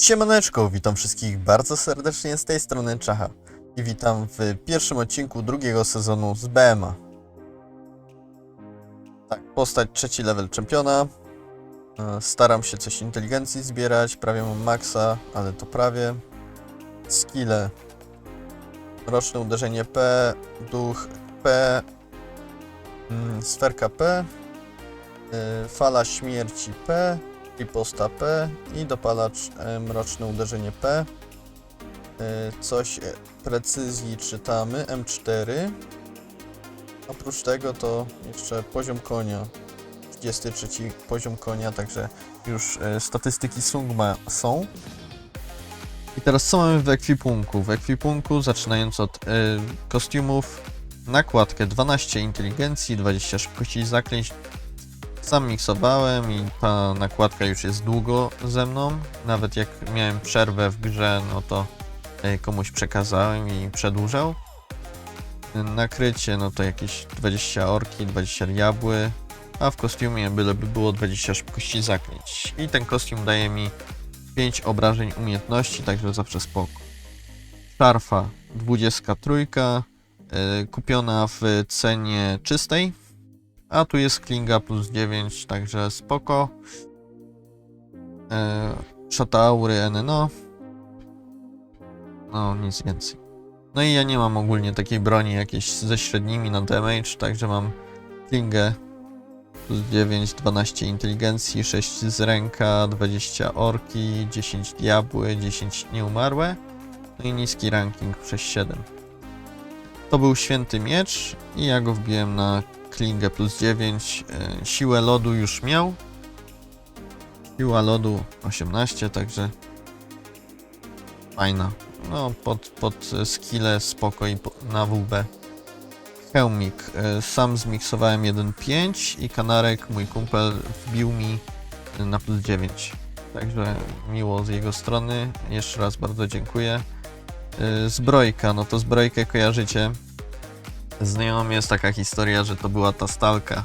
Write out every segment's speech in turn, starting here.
Siemaneczko, witam wszystkich bardzo serdecznie z tej strony Czacha i witam w pierwszym odcinku drugiego sezonu z BMA. Tak, postać trzeci level czempiona. E, Staram się coś inteligencji zbierać, prawie mam maksa, ale to prawie. Skille. Roczne uderzenie P, duch P, mm, sferka P, y, fala śmierci P, riposta P i dopalacz e, mroczne uderzenie P. E, Coś e, precyzji czytamy M4. Oprócz tego to jeszcze poziom konia. 33 poziom konia, także już statystyki Sungma są. I teraz co mamy w ekwipunku? W ekwipunku zaczynając od kostiumów, nakładkę 12 inteligencji, 20 szybkości zaklęć, sam miksowałem i ta nakładka już jest długo ze mną. Nawet jak miałem przerwę w grze, no to e, komuś przekazałem i przedłużał. Nakrycie, no to jakieś 20 orki, 20 diabły, a w kostiumie byleby było 20 szybkości zaklęć. I ten kostium daje mi 5 obrażeń umiejętności, także zawsze spoko. Szarfa 23, e, kupiona w cenie czystej. A tu jest klinga plus 9, także spoko. E, Szataury NNO. No, nic więcej. No i ja nie mam ogólnie takiej broni jakiejś ze średnimi na damage, także mam klingę plus 9, 12 inteligencji, 6 z ręka, 20 orki, 10 diabły, 10 nieumarłe. No i niski ranking przez 7. To był święty miecz i ja go wbiłem na klingę plus 9. e, Siłę lodu już miał. Siła lodu 18, także fajna. No, pod, pod skille spoko i na WB. Hełmik. e, Sam zmiksowałem 1.5 i kanarek, mój kumpel, wbił mi na plus 9. Także miło z jego strony. Jeszcze raz bardzo dziękuję. E, Zbrojka, no to zbrojkę kojarzycie. Znajoma jest taka historia, że to była ta stalka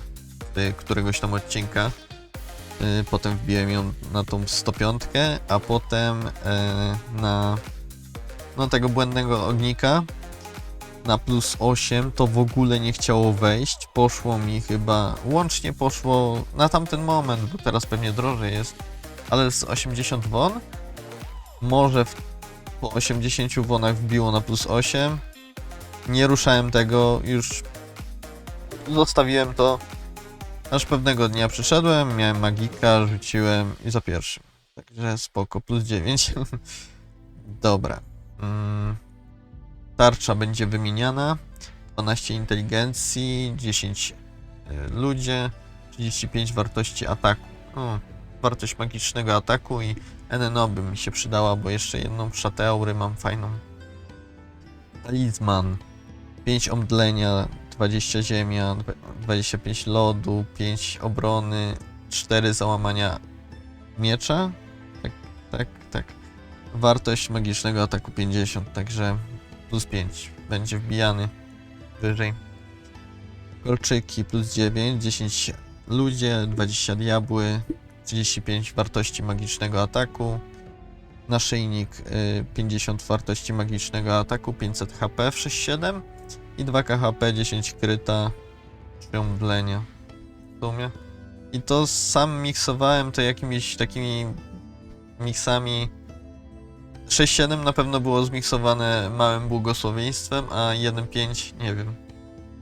y, któregoś tam odcinka. Y, Potem wbiłem ją na tą 105, a potem e, na no tego błędnego ognika na plus 8 to w ogóle nie chciało wejść. Poszło mi chyba, łącznie poszło na tamten moment, bo teraz pewnie drożej jest, ale z 80 won. Może w, po 80 wonach wbiło na plus 8 nie ruszałem tego, już zostawiłem to. Aż pewnego dnia przyszedłem, miałem magika, rzuciłem i za pierwszym. Także spoko, plus 9. Dobra. Mm. Tarcza będzie wymieniana. 12 inteligencji, 10 y, ludzie, 35 wartości ataku. O, wartość magicznego ataku i NNO by mi się przydała, bo jeszcze jedną szatę mam fajną. Talizman. 5 omdlenia, 20 ziemia, dwa- 25 lodu, 5 obrony, 4 załamania miecza. Tak, tak, tak. Wartość magicznego ataku 50, także plus 5 będzie wbijany wyżej. Kolczyki plus 9, 10 ludzie, 20 diabły, 35 wartości magicznego ataku. Naszyjnik y, 50 wartości magicznego ataku, 500 HP w 6-7 i 2 KHP, 10 kryta, 3 omdlenia w sumie. I to sam miksowałem to jakimiś takimi miksami. 6-7 na pewno było zmiksowane małym błogosławieństwem, a 1-5 nie wiem.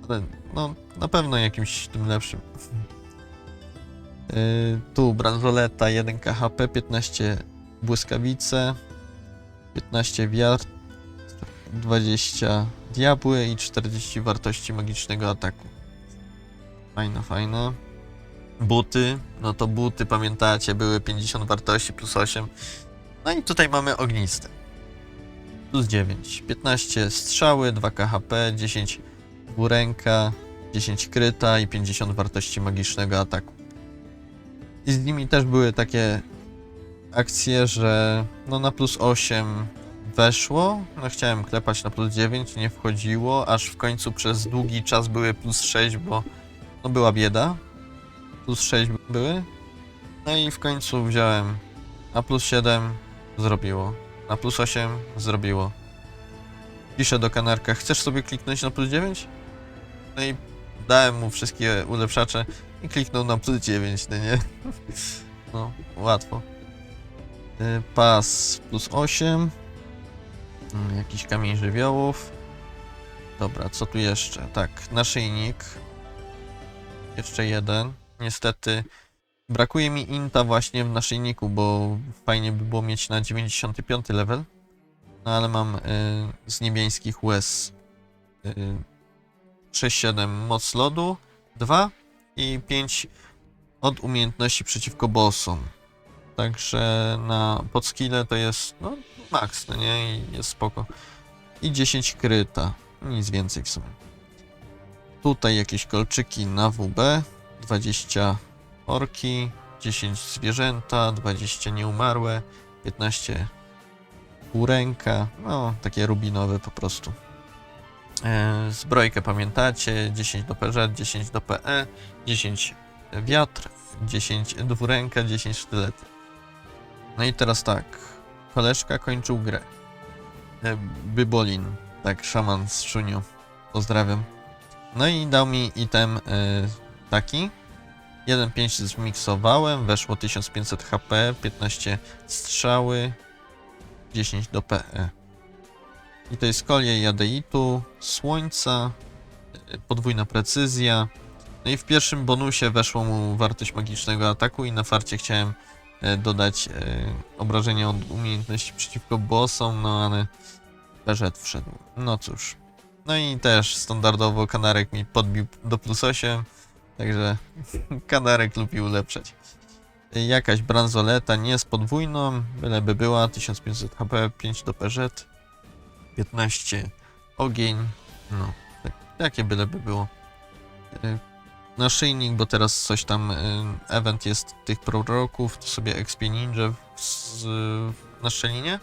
Ale no na pewno jakimś tym lepszym. Yy, tu bransoleta 1 KHP, 15 błyskawice, 15 wiatr, 20 diabły i 40 wartości magicznego ataku. Fajna, fajna. Buty, no to buty, pamiętacie, były 50 wartości plus 8. No i tutaj mamy ogniste. Plus 9. 15 strzały, 2 KHP, 10 dwuręka, 10 kryta i 50 wartości magicznego ataku. I z nimi też były takie akcje, że no na plus 8 weszło, no chciałem klepać na plus 9, nie wchodziło, aż w końcu przez długi czas były plus 6, bo no była bieda. Plus 6 były. No i w końcu wziąłem na plus 7 Zrobiło. Na plus 8 zrobiło. Piszę do kanarka, chcesz sobie kliknąć na plus 9? No i dałem mu wszystkie ulepszacze i kliknął na plus 9, no nie? No, łatwo. Y, Pas plus 8. Mm, Jakiś kamień żywiołów. Dobra, co tu jeszcze? Tak, naszyjnik. Jeszcze jeden. Niestety brakuje mi inta właśnie w naszyjniku, bo fajnie by było mieć na 95 level. No ale mam y, z niebieskich łez y, 6-7 moc lodu, 2 i 5 od umiejętności przeciwko bossom. Także na podskille to jest no, max, no nie? I jest spoko. I 10 kryta. Nic więcej w sumie. Tutaj jakieś kolczyki na WB. 20 orki, 10 zwierzęta, 20 nieumarłe, 15 półręka, no takie rubinowe po prostu. E, zbrojkę pamiętacie, 10 do PZ, 10 do PE, 10 wiatr, 10 dwuręka, 10 sztylety. No i teraz tak, koleżka kończył grę. E, Bybolin, tak, szaman z Szuniu, pozdrawiam. No i dał mi item e, taki, 1.5 zmiksowałem, weszło 1500 HP, 15 strzały, 10 do PE. I to jest kolie jadeitu, słońca, y, podwójna precyzja. No i w pierwszym bonusie weszło mu wartość magicznego ataku i na farcie chciałem e, dodać e, obrażenia od umiejętności przeciwko bossom, no ale PZ wszedł. No cóż. No i też standardowo kanarek mi podbił do plus 8, także kanarek lubi ulepszać. Jakaś bransoleta, nie z podwójną, byleby była, 1500 HP, 5 do PZ, 15 ogień, no, tak, takie byleby było. Naszyjnik, bo teraz coś tam, y, event jest tych proroków, to sobie XP Ninja z, na szczelinie.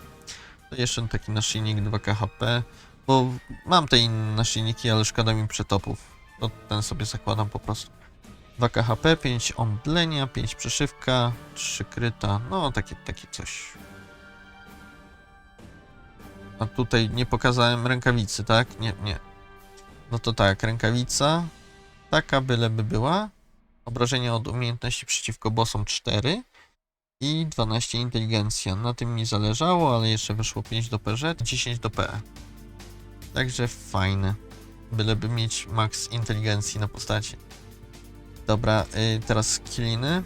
To jeszcze taki naszyjnik 2K HP, bo mam te inne naszyjniki, ale szkoda mi przetopów. To ten sobie zakładam po prostu. 2 KHP, 5 omdlenia, 5 przeszywka, 3 kryta, no takie, takie coś. A tutaj nie pokazałem rękawicy, tak? Nie, nie. No to tak, rękawica, taka byleby była. Obrażenia od umiejętności przeciwko bossom 4 i 12 inteligencja. Na tym mi zależało, ale jeszcze wyszło 5 do PZ, 10 do PE. Także fajne. Byleby mieć max inteligencji na postaci. Dobra, y, teraz skilliny.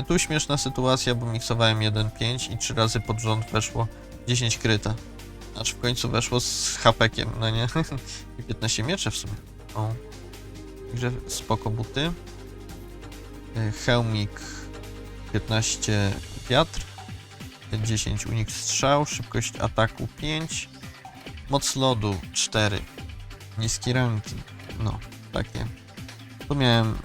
Y, tu śmieszna sytuacja, bo miksowałem 1.5 i 3 razy pod rząd weszło 10 kryta. Aż w końcu weszło z hapekiem, no nie? I 15 miecze w sumie. O. Także spoko buty. Y, Hełmik 15 wiatr. 10 unik strzał, szybkość ataku 5. Moc lodu 4. Niski ranking. No, takie. Tu miałem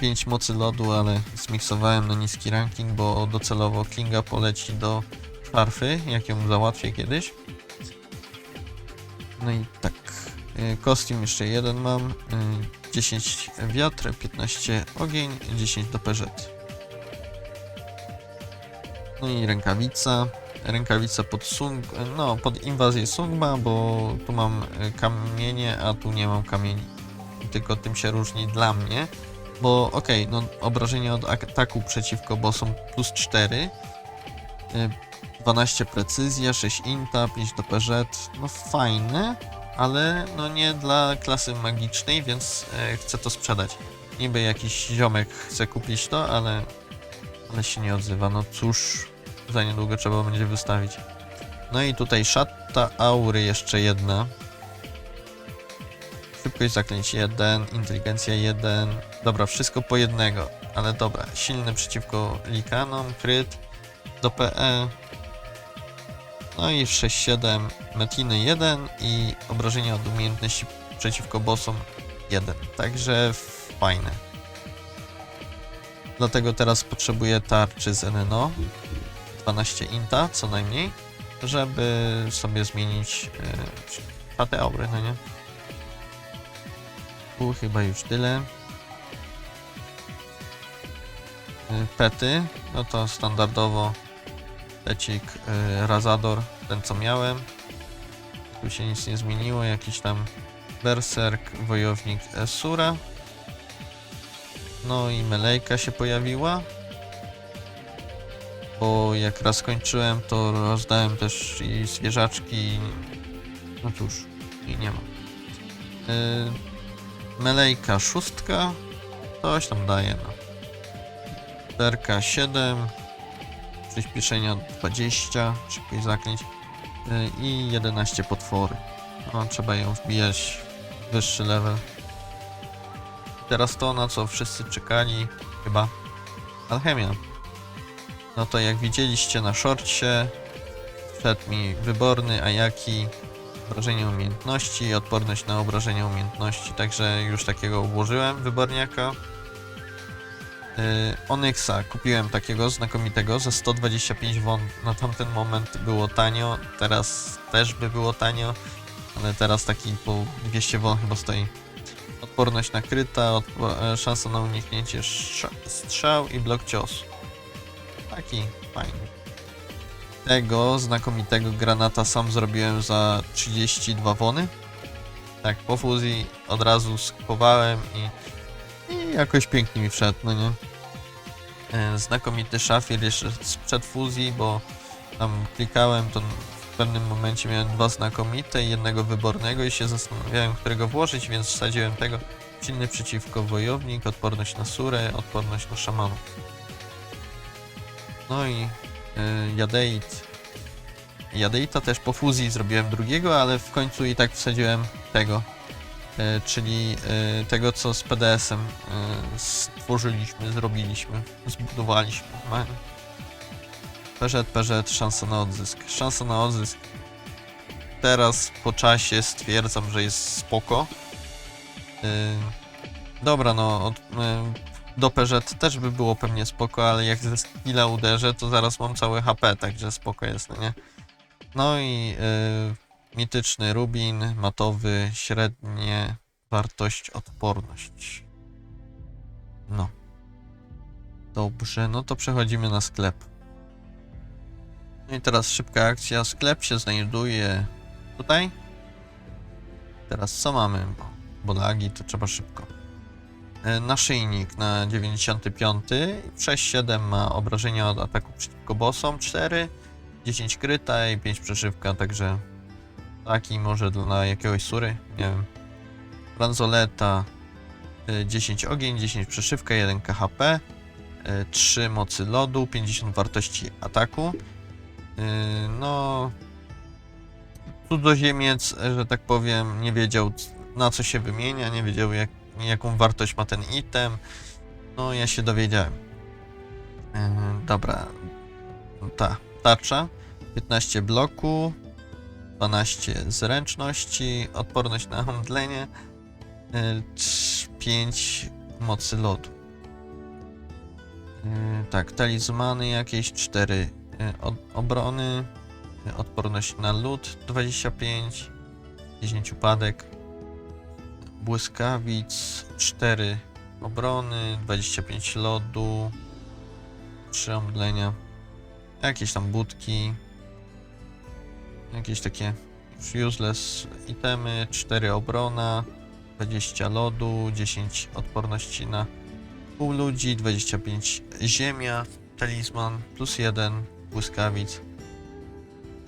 5 mocy lodu, ale zmiksowałem na niski ranking, bo docelowo Kinga poleci do szarfy, jak ją załatwię kiedyś. No i tak. Y, Kostium jeszcze jeden mam. y, 10 wiatr, 15 ogień, 10 do PZ. No i rękawica. Rękawica pod sung, no pod inwazję sungma, bo tu mam y, kamienie, a tu nie mam kamieni. Tylko tym się różni dla mnie. Bo okej, no obrażenia od ataku przeciwko bossom plus 4, y, 12 precyzja, 6 inta, 5 do PZ, no fajne, ale no nie dla klasy magicznej, więc e, chcę to sprzedać. Niby jakiś ziomek chce kupić to, ale, ale się nie odzywa, no cóż, za niedługo trzeba będzie wystawić. No i tutaj szatta aury jeszcze jedna. Szybkość zaklęć 1, inteligencja 1. Dobra, wszystko po jednego, ale dobra. Silny przeciwko likanom, kryt do PE. No i 6-7, metiny 1 i obrażenia od umiejętności przeciwko bossom 1. Także fajne. Dlatego teraz potrzebuję tarczy z NNO. 12 inta co najmniej, żeby sobie zmienić yy, patę aury, no nie? Tu chyba już tyle. Y, Pety, no to standardowo Lecik y, Razador, ten co miałem. Tu się nic nie zmieniło, jakiś tam Berserk, Wojownik Esura. No i Melejka się pojawiła. Bo jak raz skończyłem, to rozdałem też i zwierzaczki. No cóż, i nie ma. Yy, Melejka szóstka. Coś tam daje, no. Derka 7. Przyspieszenia 20. Szybkość zaklęć. Yy, I 11 potwory. No, trzeba ją wbijać w wyższy level. Teraz to, na co wszyscy czekali, chyba alchemia. No to jak widzieliście na shortcie, wszedł mi wyborny Ayaki, obrażenie umiejętności, odporność na obrażenia umiejętności, także już takiego ułożyłem wyborniaka. Yy, Onyxa kupiłem takiego znakomitego za 125 won. Na tamten moment było tanio, teraz też by było tanio, ale teraz taki po 200 won chyba stoi. Odporność na kryta, odpo- e, szansa na uniknięcie strza- strzał i blok ciosu. Taki fajny. Tego znakomitego granata sam zrobiłem za 32 wony. Tak, po fuzji od razu skupowałem i, i jakoś pięknie mi wszedł, no nie? E, Znakomity szafir jeszcze sprzed fuzji, bo tam klikałem, to w pewnym momencie miałem dwa znakomite i jednego wybornego i się zastanawiałem, którego włożyć, więc wsadziłem tego. Silny przeciwko wojownik, odporność na surę, odporność na szamanów. No i y, Jadeit. Jadeita też po fuzji zrobiłem drugiego, ale w końcu i tak wsadziłem tego. Y, czyli y, tego, co z PDS-em y, stworzyliśmy, zrobiliśmy, zbudowaliśmy. PZ, PZ, szansa na odzysk. Szansa na odzysk. Teraz po czasie stwierdzam, że jest spoko. Dobra, no, od, do PZ też by było pewnie spoko, ale jak ze skilla uderzę, to zaraz mam całe HP, także spoko jest, no nie? No i yy, mityczny rubin, matowy, średnie, wartość, odporność. No. Dobrze, no to przechodzimy na sklep. No i teraz szybka akcja. Sklep się znajduje tutaj. Teraz co mamy? Bo, bo lagi to trzeba szybko. E, Naszyjnik na 95. 6-7 ma obrażenia od ataku przeciwko bossom. 4, 10 kryta i 5 przeszywka, także taki może dla jakiegoś sury, nie wiem. Bransoleta e, 10 ogień, 10 przeszywka, 1 KHP, 3 mocy lodu, 50 wartości ataku. Yy, no cudzoziemiec, że tak powiem, nie wiedział na co się wymienia, nie wiedział jak, jaką wartość ma ten item. No ja się dowiedziałem. Yy, dobra. Ta, tarcza. 15 bloku, 12 zręczności, odporność na handlenie, 5 mocy lodu. Yy, tak, talizmany jakieś 4 od, obrony, y, odporność na lód 25, 10 upadek, błyskawic 4 obrony, 25 lodu, 3 omdlenia, jakieś tam budki, jakieś takie useless itemy, 4 obrona, 20 lodu, 10 odporności na pół ludzi, 25 ziemia, talizman plus 1 błyskawic.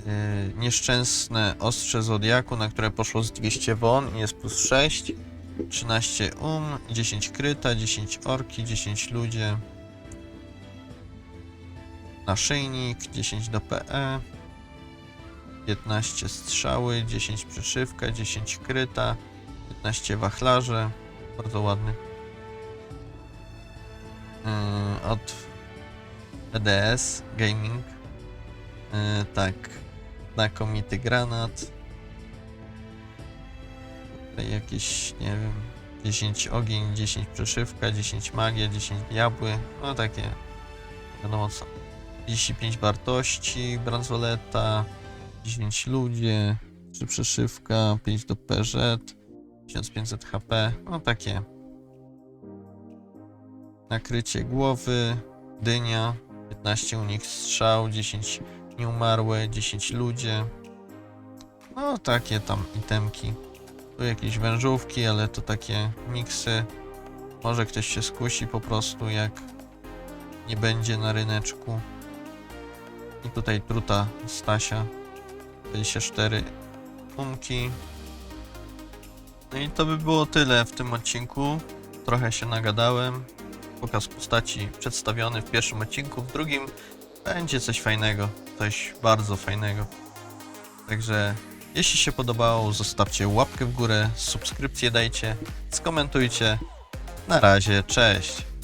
Yy, nieszczęsne ostrze zodiaku, na które poszło z 200 won i jest plus 6. 13 um, 10 kryta, 10 orki, 10 ludzie. Naszyjnik, 10 do PE. 15 strzały, 10 przyszywka, 10 kryta, 15 wachlarze. Bardzo ładny. Yy, od EDS Gaming. Yy, tak. Znakomity granat. Tutaj jakieś, nie wiem, 10 ogień, 10 przeszywka, 10 magia, 10 diabły. No takie. Wiadomo co. 35 wartości, bransoleta, 10 ludzie, 3 przeszywka, 5 do PZ, 1500 HP. No takie. Nakrycie głowy, dynia, 15 unik strzał, 10 Nieumarłe, 10 ludzie. No, takie tam itemki. Tu jakieś wężówki, ale to takie miksy. Może ktoś się skusi po prostu, jak nie będzie na ryneczku. I tutaj truta Stasia. 24 umki. No i to by było tyle w tym odcinku. Trochę się nagadałem. Pokaz postaci przedstawiony w pierwszym odcinku, w drugim będzie coś fajnego, coś bardzo fajnego. Także jeśli się podobało, zostawcie łapkę w górę, subskrypcję dajcie, skomentujcie. Na razie, cześć!